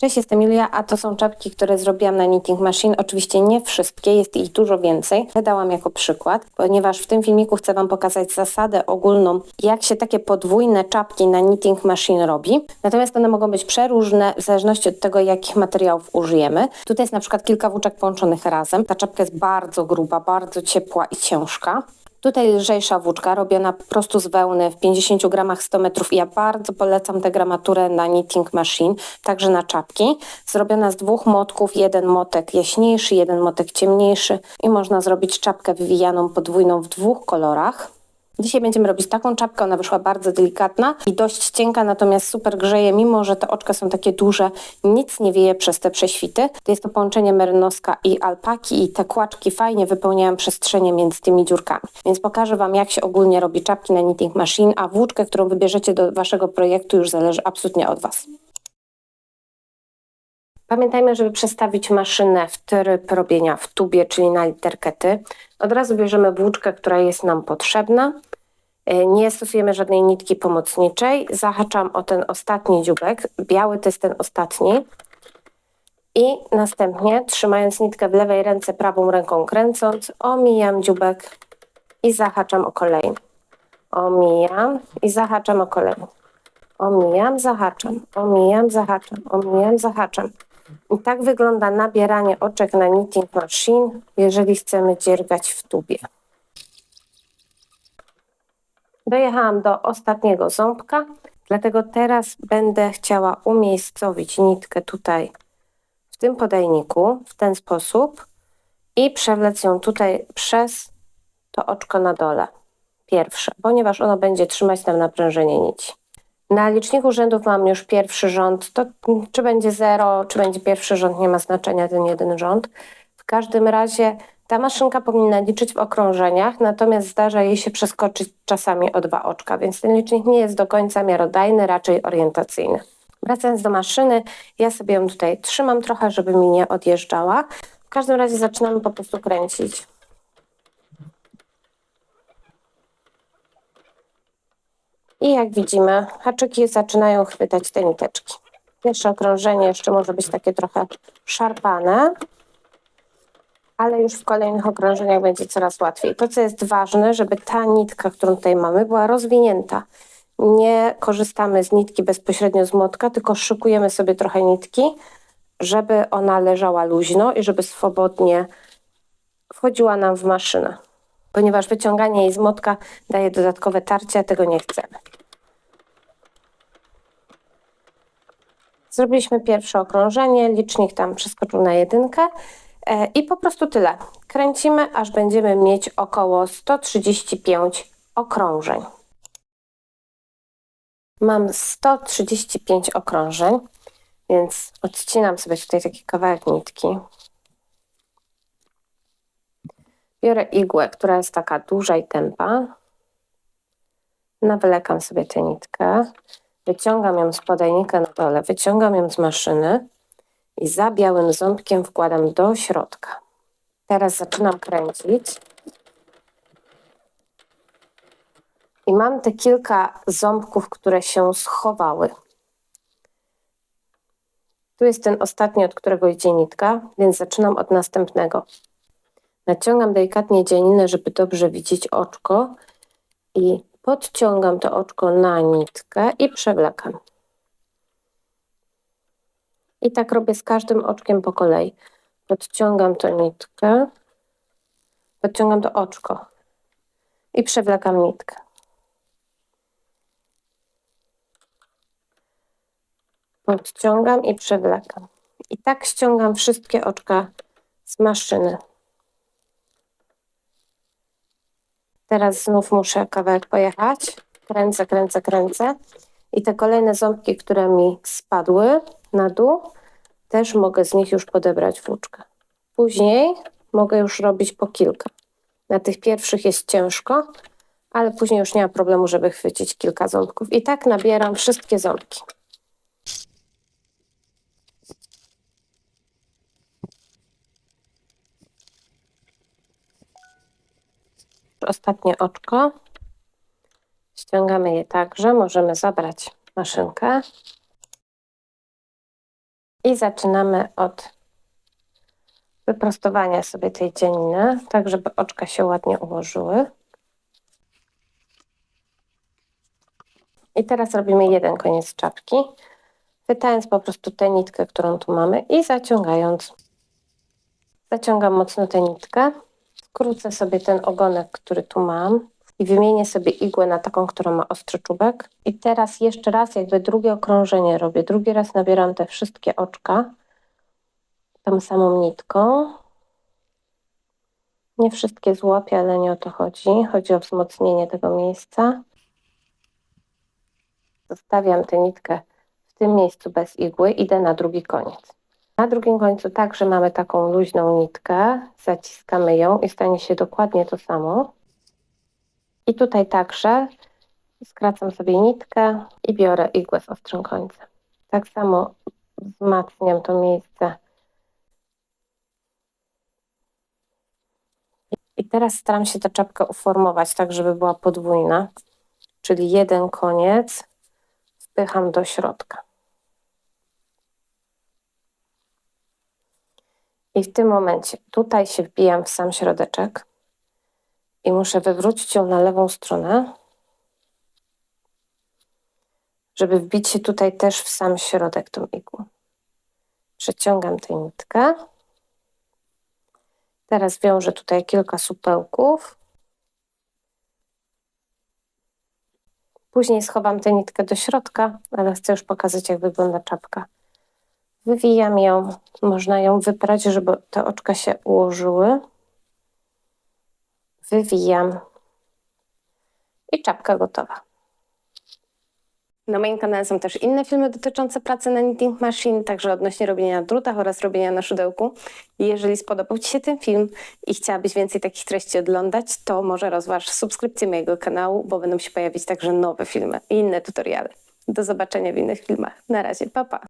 Cześć, jestem Julia, a to są czapki, które zrobiłam na Knitting Machine. Oczywiście nie wszystkie, jest ich dużo więcej. Dałam jako przykład, ponieważ w tym filmiku chcę Wam pokazać zasadę ogólną, jak się takie podwójne czapki na Knitting Machine robi. Natomiast one mogą być przeróżne w zależności od tego, jakich materiałów użyjemy. Tutaj jest na przykład kilka włóczek połączonych razem. Ta czapka jest bardzo gruba, bardzo ciepła i ciężka. Tutaj lżejsza włóczka robiona po prostu z wełny w 50 gramach 100 metrów ja bardzo polecam tę gramaturę na Knitting Machine, także na czapki. Zrobiona z dwóch motków, jeden motek jaśniejszy, jeden motek ciemniejszy i można zrobić czapkę wywijaną podwójną w dwóch kolorach. Dzisiaj będziemy robić taką czapkę, ona wyszła bardzo delikatna i dość cienka, natomiast super grzeje, mimo że te oczka są takie duże, nic nie wieje przez te prześwity. To jest to połączenie merynoska i alpaki i te kłaczki fajnie wypełniają przestrzenie między tymi dziurkami. Więc pokażę Wam, jak się ogólnie robi czapki na Knitting Machine, a włóczkę, którą wybierzecie do Waszego projektu już zależy absolutnie od Was. Pamiętajmy, żeby przestawić maszynę w tryb robienia w tubie, czyli na literkę. Od razu bierzemy włóczkę, która jest nam potrzebna. E, nie stosujemy żadnej nitki pomocniczej. Zahaczam o ten ostatni dziubek. Biały to jest ten ostatni. I następnie, trzymając nitkę w lewej ręce, prawą ręką kręcąc, omijam dziubek i zahaczam o kolejny. Omijam i zahaczam o kolejny. Omijam, zahaczam, omijam, zahaczam, omijam, zahaczam. I tak wygląda nabieranie oczek na Knitting Machine, jeżeli chcemy dziergać w tubie. Dojechałam do ostatniego ząbka, dlatego teraz będę chciała umiejscowić nitkę tutaj w tym podajniku w ten sposób i przewlec ją tutaj przez to oczko na dole. Pierwsze, ponieważ ono będzie trzymać tam naprężenie nici. Na liczniku rzędów mam już pierwszy rząd. To czy będzie zero, czy będzie pierwszy rząd, nie ma znaczenia ten jeden rząd. W każdym razie ta maszynka powinna liczyć w okrążeniach, natomiast zdarza jej się przeskoczyć czasami o dwa oczka, więc ten licznik nie jest do końca miarodajny, raczej orientacyjny. Wracając do maszyny, ja sobie ją tutaj trzymam trochę, żeby mi nie odjeżdżała. W każdym razie zaczynamy po prostu kręcić. I jak widzimy, haczyki zaczynają chwytać te niteczki. Pierwsze okrążenie jeszcze może być takie trochę szarpane, ale już w kolejnych okrążeniach będzie coraz łatwiej. To, co jest ważne, żeby ta nitka, którą tutaj mamy, była rozwinięta. Nie korzystamy z nitki bezpośrednio z młotka, tylko szykujemy sobie trochę nitki, żeby ona leżała luźno i żeby swobodnie wchodziła nam w maszynę ponieważ wyciąganie jej z motka daje dodatkowe tarcie, a tego nie chcemy. Zrobiliśmy pierwsze okrążenie, licznik tam przeskoczył na jedynkę i po prostu tyle. Kręcimy, aż będziemy mieć około 135 okrążeń. Mam 135 okrążeń, więc odcinam sobie tutaj taki kawałek nitki. Biorę igłę, która jest taka duża i tępa. Nawlekam sobie tę nitkę. Wyciągam ją z podajnika na dole, wyciągam ją z maszyny i za białym ząbkiem wkładam do środka. Teraz zaczynam kręcić. I mam te kilka ząbków, które się schowały. Tu jest ten ostatni, od którego idzie nitka, więc zaczynam od następnego. Naciągam delikatnie dzianinę, żeby dobrze widzieć oczko i podciągam to oczko na nitkę i przewlekam. I tak robię z każdym oczkiem po kolei. Podciągam to nitkę, podciągam to oczko i przewlekam nitkę. Podciągam i przewlekam. I tak ściągam wszystkie oczka z maszyny. Teraz znów muszę kawałek pojechać. Kręcę, kręcę, kręcę. I te kolejne ząbki, które mi spadły na dół, też mogę z nich już podebrać włóczkę. Później mogę już robić po kilka. Na tych pierwszych jest ciężko, ale później już nie ma problemu, żeby chwycić kilka ząbków. I tak nabieram wszystkie ząbki. ostatnie oczko. Ściągamy je także. Możemy zabrać maszynkę. I zaczynamy od wyprostowania sobie tej cieniny, tak żeby oczka się ładnie ułożyły. I teraz robimy jeden koniec czapki, wytając po prostu tę nitkę, którą tu mamy i zaciągając. Zaciągam mocno tę nitkę, skrócę sobie ten ogonek, który tu mam i wymienię sobie igłę na taką, która ma ostry czubek. I teraz jeszcze raz jakby drugie okrążenie robię. Drugi raz nabieram te wszystkie oczka tą samą nitką. Nie wszystkie złapię, ale nie o to chodzi. Chodzi o wzmocnienie tego miejsca. Zostawiam tę nitkę w tym miejscu bez igły, idę na drugi koniec. Na drugim końcu także mamy taką luźną nitkę, zaciskamy ją i stanie się dokładnie to samo. I tutaj także skracam sobie nitkę i biorę igłę z ostrym końcem. Tak samo wzmacniam to miejsce. I teraz staram się tę czapkę uformować tak, żeby była podwójna, czyli jeden koniec wpycham do środka. I w tym momencie tutaj się wbijam w sam środeczek i muszę wywrócić ją na lewą stronę, żeby wbić się tutaj też w sam środek tą igłą. Przeciągam tę nitkę. Teraz wiążę tutaj kilka supełków. Później schowam tę nitkę do środka, ale chcę już pokazać, jak wygląda czapka. Wywijam ją, można ją wyprać, żeby te oczka się ułożyły. Wywijam i czapka gotowa. Na moim kanale są też inne filmy dotyczące pracy na Knitting Machine, także odnośnie robienia na drutach oraz robienia na szydełku. Jeżeli spodobał Ci się ten film i chciałabyś więcej takich treści oglądać, to może rozważ subskrypcję mojego kanału, bo będą się pojawić także nowe filmy i inne tutoriale. Do zobaczenia w innych filmach. Na razie, pa pa!